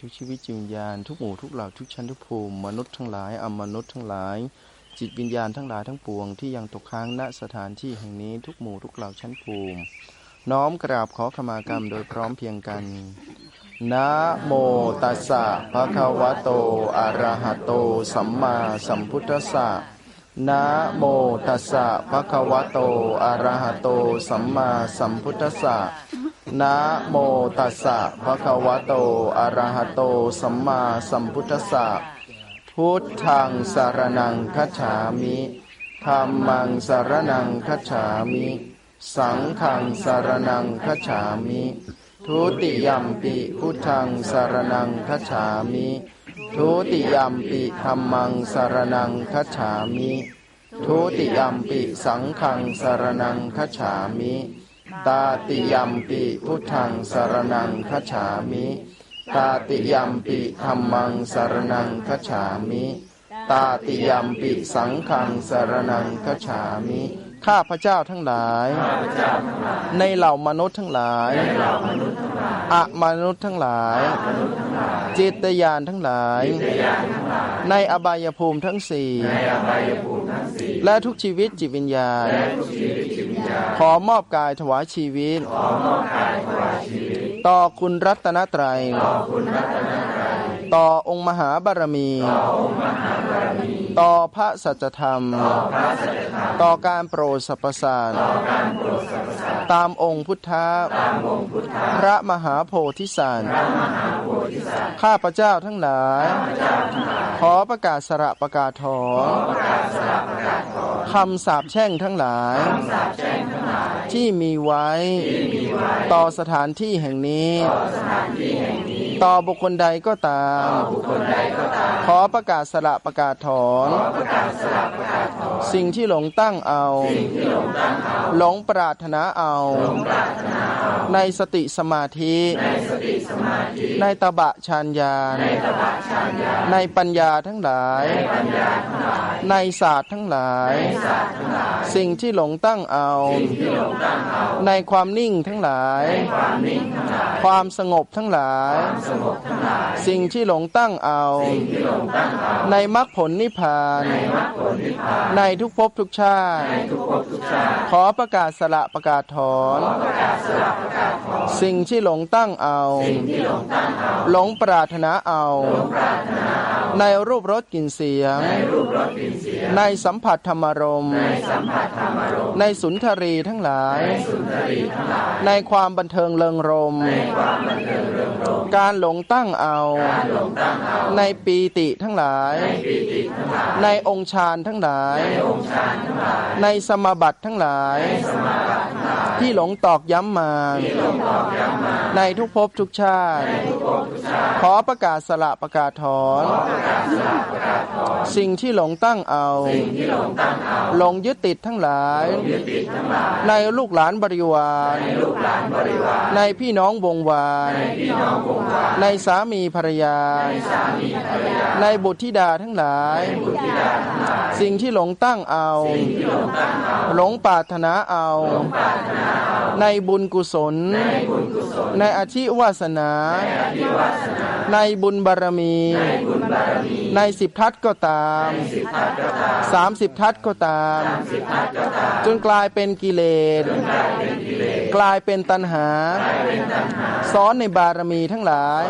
ทุกชีวิตจิตวิญญาณทุกหมู่ทุกเหล่าทุกชั้นทุกภูมิมนุษย์ทั้งหลายอมนุษย์ทั้งหลาย จิตวิญญาณทั้งหลายทั้งปวงที่ยังตกค้างณสถานที่แห่งนี้ทุกหมู่ทุกเหล่าชั้นภูมิ น้อมกราบขอขมากรรมโดยพร้อมเพียงกันนะโมตัสสะภะคะวะโตอะระหะโต สัมมาสัมพุทธัสสะนะโมตัสสะภะคะวะโตอะระหะโต สัมมาสัมพุทธัสสะ นะโมตัสสะภะคะวะโต อะระหะโต สัมมาสัมพุทธัสสะ พุทธังสารนังคัจฉามิธัมมังสารนังคัจฉามิ สังฆังสารนังคัจฉามิ ทุติยัมปิพุทธังสารนังคัจฉามิ ทุติยัมปิธัมมังสารนังคัจฉามิ ทุติยัมปิสังฆังสารนังคัจฉามิ ตาติยัมปิพุทธังสารนังคัจฉามิ ตาติยัมปิธัมมังสารนังคัจฉามิ ตาติยัมปิสังฆังสารนังคัจฉามิข้าพระเจ้าทั้งหลาย ในเหล่ามนุษย์ทั้งหลายอะมนุษย์ทั้งหลาย จิตยานทั้งหลาย ในอบายภูมิทั้งสี่ และทุกชีวิตจิตวิญญาณ ขอมอบกายถวายชีวิต ต่อคุณรัตนตรัย ต่อองค์มหาบารมี ต่อพระสัจธรรม ต่อการโปรดสรรพสานตามองค์พุทธะพระมหาโพธิสัตว์ข้าพระเจ้าทั้งหลาย ขอประกาศสระประกาศถอน คำสาปแช่งทั้งหลาย ที่มีไว้ ต่อสถานที่แห่งนี้ ต่อบุคคลใดก็ตาม ขอประกาศสละประกาศถอน สิ่งที่หลงตั้งเอา หลงปรารถนาเอา ในสติสมาธิ ในตบะฌานญาณในปัญญาทั้งหลาย ในศาสตร์ทั้งหลาย สิ่งที่หลงตั้งเอา ในความนิ่งทั้งหลาย ความสงบทั้งหลาย สิ่งที่หลงตั้งเอา ในมรรคผลนิพพาน ในทุกภพทุกชาติ ขอประกาศสละประกาศถอน สิ่งที่หลงตั้งเอา หลงปรารถนาเอา ในรูปรสกลิ่นเสียง ในสัมผัสธรรมารมณ์ในสุนทรีทั้งหลาย ในความบันเทิงเริงรม การหลงตั้งเอา ในปีติทั้งหลาย ในองค์ฌานทั้งหลาย ในสมบัติทั้งหลาย ที่หลงตอกย้ำมา ในทุกภพทุกชาติ ขอประกาศสละประกาศถอน สิ่งที่หลงตั้งเอาหลงยึดติดทั้งหลาย ในลูกหลานบริวาร ในพี่น้องวงวาน ในสามีภรรยา ในบุตรธิดาทั้งหลาย สิ่งที่หลงตั้งเอา หลงปรารถนาเอาในบุญกุศล ในอาชีวาสนา ในบุญบารมี ในสิบทัศก็ตามสามสิบทัศก็ตาม จนกลายเป็นกิเลส กลายเป็นตัณหา ซ้อนในบารมีทั้งหลาย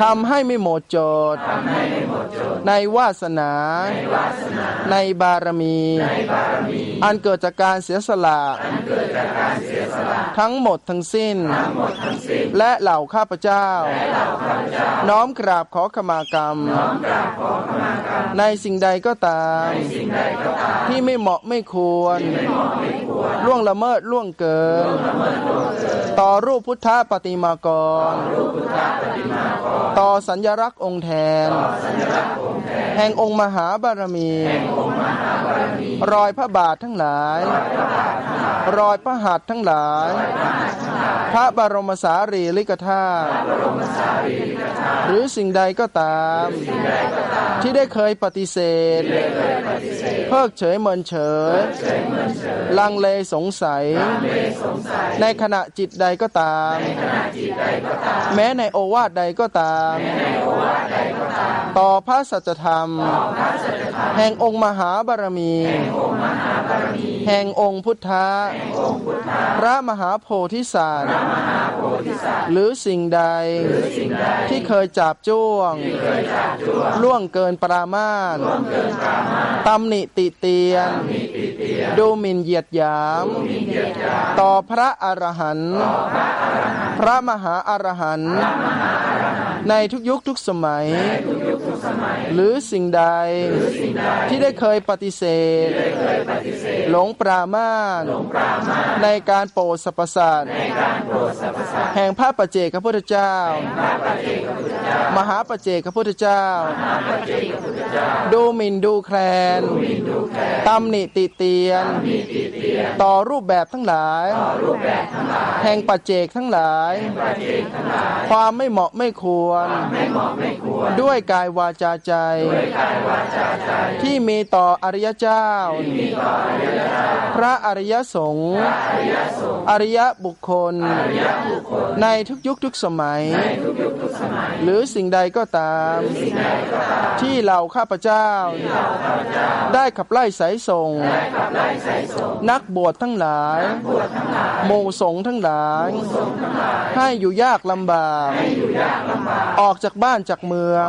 ทำให้ไม่หมดจด ในวาสนา ในบารมี อันเกิดจากการเสียสละ ทั้งหมดทั้งสิ้น และเหล่าข้าพเจ้า น้อมกราบขอขมากรรม ในสิ่งใดก็ตาม ที่ไม่เหมาะไม่ควร ล่วงละเมิดล่วงเกิน ต่อรูปพุทธปฏิมากร ต่อสัญลักษณ์องค์แทน แห่งองค์มหาบารมี รอยพระบาททั้งหลาย รอยพระหัตถ์ทั้งหลาย พระบรมสารีริกธาตุหรือสิ่งใดก็ตาม ที่ได้เคยปฏิเสธ เพิกเฉยเมินเฉย ลังเลเลสงสัย ในขณะจิตใดก็ตาม แม้ในโอวาทใดก็ตาม ต่อพระสัจธรรม แห่งองค์มหาบารมี แห่งองค์พุทธะพระมหาโพธิสัตว์หรือสิ่งใดที่เคยจับจ้วง ล่วงเกินปรามาสตำหนิติเตียน ดูหมิ่นเหยียดหยาม ต่อพระอรหันต์พระมหาอรหันต์ในทุกยุคทุกสมัย หรือสิ่งใด ที่ได้เคยปฏิเสธ หลงปรามาสในการโปรดสรรพสัตว์แห่งพระปัจเจกพระพุทธเจ้า มหาปัจเจกพระพุทธเจ้า ดูหมิ่นดูแคลนตำหนิติเตียน ต่อรูปแบบทั้งหลาย แห่งปัจเจกทั้งหลาย ความไม่เหมาะไม่ควร ด้วยกายวาจาใจ ที่มีต่ออริยเจ้า พระอริยสงฆ์อริยบุคคล ในทุกยุคทุกสมัย หรือสิ่งใดก็ตาม ที่เหล่าข้าพเจ้า ได้ขับไล่สายส่ง นักบวชทั้งหลายหมู่สงฆ์ทั้งหลาย ให้อยู่ยากลำบาก ออกจากบ้านจากเมือง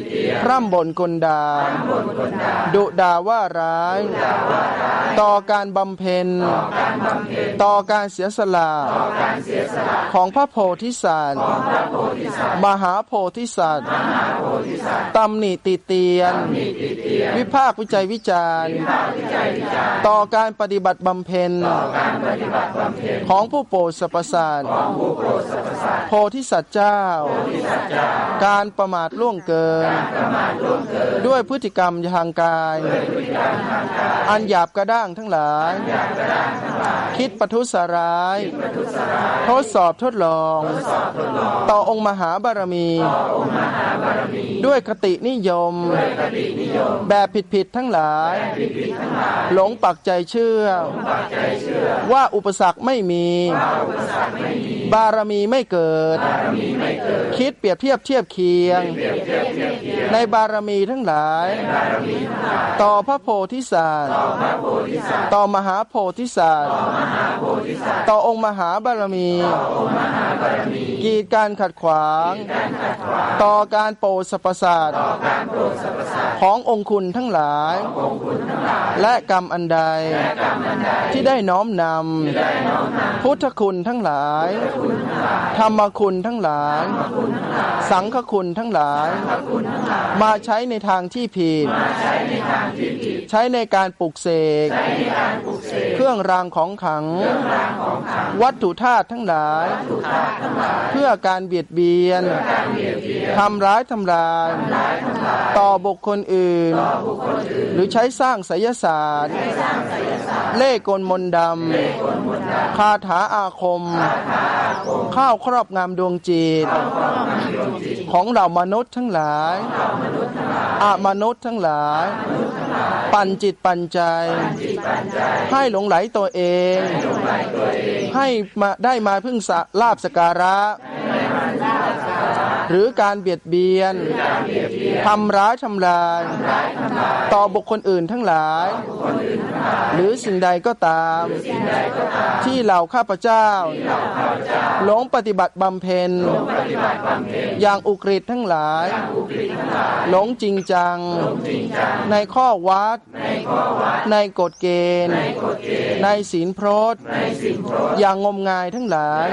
ร่ำบ่นกลดา ดุด่าว่าร้าย ต่อการบำเพ็ญ ต่อการเสียสละของพระโพธิสัตว์ มหาโพธิสัตว์ตำหนิติเตียน วิภาควิจัยวิจารณ์ ต่อการปฏิบัติบำเพ็ญ ของผู้โปรดสรรพสัตว์โพธิสัตว์เจ้า การประมาทล่วงเกินด้วยพฤติกรรมทางกาย อันหยาบกระด้างทั้งหลาย คิดประทุษร้าย ทดสอบทดลอง ต่อองค์มหาบารมี ด้วยคตินิยม แบบผิดๆทั้งหลาย หลงปักใจเชื่อ ว่าอุปสรรคไม่มี บารมีไม่เกิด คิดเปรียบเทียบเทียบเคียง ในบารมีทั้งหลาย ต่อพระโพธิสัตว์ต่อมหาโพธิสัตว์ต่อองค์มหาบารมี กีดการขัดขวาง ต่อการโปรดสรรพสัตว์ขององค์คุณทั้งหลาย และกรรมอันใด ที่ได้น้อมนำพุทธคุณทั้งหลาย ธรรมคุณทั้งหลาย สังฆคุณทั้งหลาย มาใช้ในทางที่ผิด ใช้ในการปลุกเสก เครื่องรางของขลัง วัตถุธาตุทั้งหลาย เพื่อการเบียดเบียนทำร้ายทำลาย ต่อบุคคลอื่น หรือใช้สร้างไสยศาสตร์ เล่ห์กลมนต์ดำคาถาอาคม ข้าวครอบงามดวงจิต ของเหล่ามนุษย์ทั้งหลาย อามนุษย์ทั้งหลาย ปั่นจิตปั่นใจ ให้หลงไหลตัวเอง ให้มาได้มาพึ่งสะลาบสการะ หรือการเบียดเบียนทำร้ายทำลาย ต่อบุคคลอื่นทั้งหลาย หรือสิ่งใดก็ตาม ที่เหล่าข้าพเจ้าหลงปฏิบัติบำเพ็ญ อย่างอุกฤษทั้งหลาย หลงจริงจัง ในข้อวัด ในกฎเกณฑ์ ในศีลพรตอย่างงมงายทั้งหลาย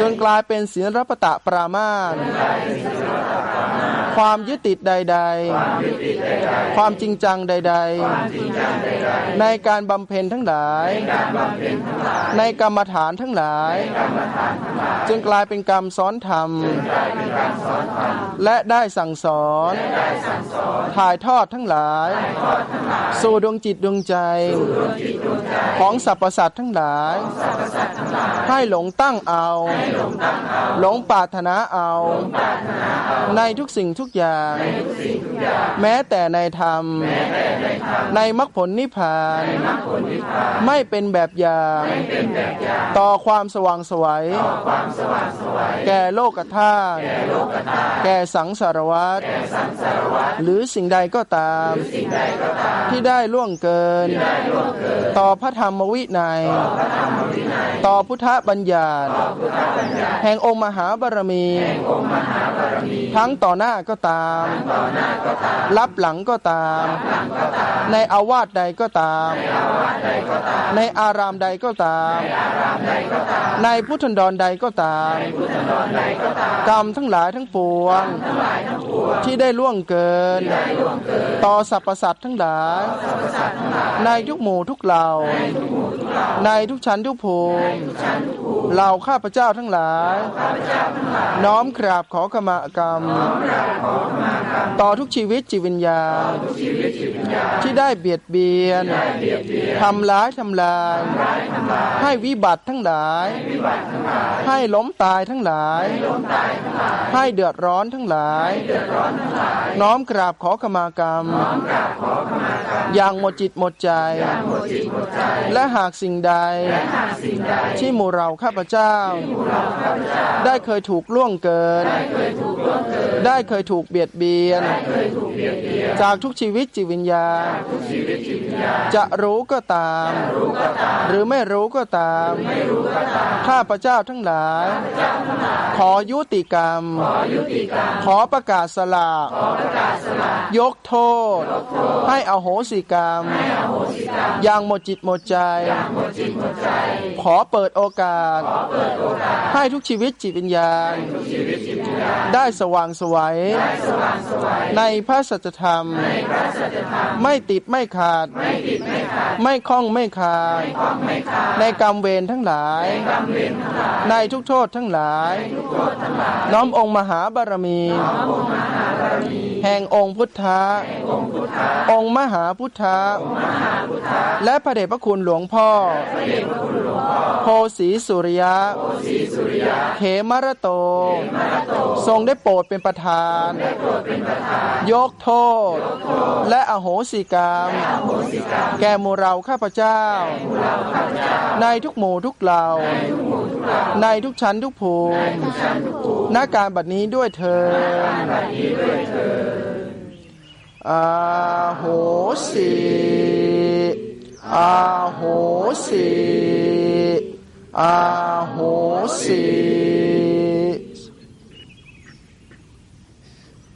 จนกลายเป็นศีลรปตะปรามาส Japan. ความยึดติดใด ๆ ความจริงจังใด ๆ ในการบำเพ็ญทั้งหลาย ในกรรมฐานทั้งหลาย จึงกลายเป็นกรรมซ้อนธรรม และได้สั่งสอน ถ่ายทอดทั้งหลาย สู่ดวงจิตดวงใจ ของสรรพสัตว์ทั้งหลาย ให้หลงตั้งเอา หลงปรารถนาเอา ในทุกสิ่งทุกอย่าง แม้แต่ในธรรม ในมรรคผลนิพพาน ไม่เป็นแบบอย่าง ต่อความสว่างไสวัย แก่โลกธาตุแก่สังสารวัฏหรือสิ่งใดก็ตาม ที่ได้ล่วงเกิน ต่อพระธรรมวินัย ต่อพุทธบัญญัติแห่งองค์มหาบารมี ทั้งต่อหน้าก็ตาม รับหลังก็ตาม ในอาวาสใดก็ตาม ในอารามใดก็ตาม ในพุทธันดรใดก็ตาม กรรมทั้งหลายทั้งปวง ที่ได้ล่วงเกิน ต่อสรรพสัตว์ทั้งหลาย ในทุกหมู่ทุกเหล่า ในทุกชั้นทุกภูมิเหล่าข้าพเจ้าทั้งหลาย น้อมกราบขอขมากรรม ต่อทุกชีวิตจิตวิญญาณ ที่ได้เบียดเบียนทำร้ายทำลาย ให้วิบัติทั้งหลาย ให้ล้มตายทั้งหลาย ให้เดือดร้อนทั้งหลาย น้อมกราบขอขมากรรม อย่างหมดจิตหมดใจ และหากสิ่งใด ที่หมู่เราข้าพเจ้า ได้เคยถูกล่วงเกิน ได้เคยถูกเบียดเบียน จากทุกชีวิตจิตวิญญาณ จะรู้ก็ตาม หรือไม่รู้ก็ตาม ข้าพเจ้าทั้งหลาย ขอยุติกรรม ขอประกาศสละ ยกโทษ ให้อโหสิกรรม อย่างหมดจิตหมดใจ ขอเปิดโอกาส ให้ทุกชีวิตจิตวิญญาณได้สว่างไสวัยในพระสัจธรรม ไม่ติดไม่ขาด ไม่คล้องไม่คาด ในกรรมเวรทั้งหลาย ในทุกโทษทั้งหลาย น้อมองค์มหาบารมี แห่งองค์พุทธะองค์มหาพุทธะและพระเดชพระคุณหลวงพ่อ โพสีสุริยะ เขมรโตทรงได้โปรดเป็นประธาน ยกโทษ และอโหสิกรรม แก่หมู่เราข้าพเจ้า ในทุกหมู่ทุกเหล่า ในทุกชั้นทุกภูมิณการบัดนี้ด้วยเธอญอาโหสิอาโหสิอาโหสิ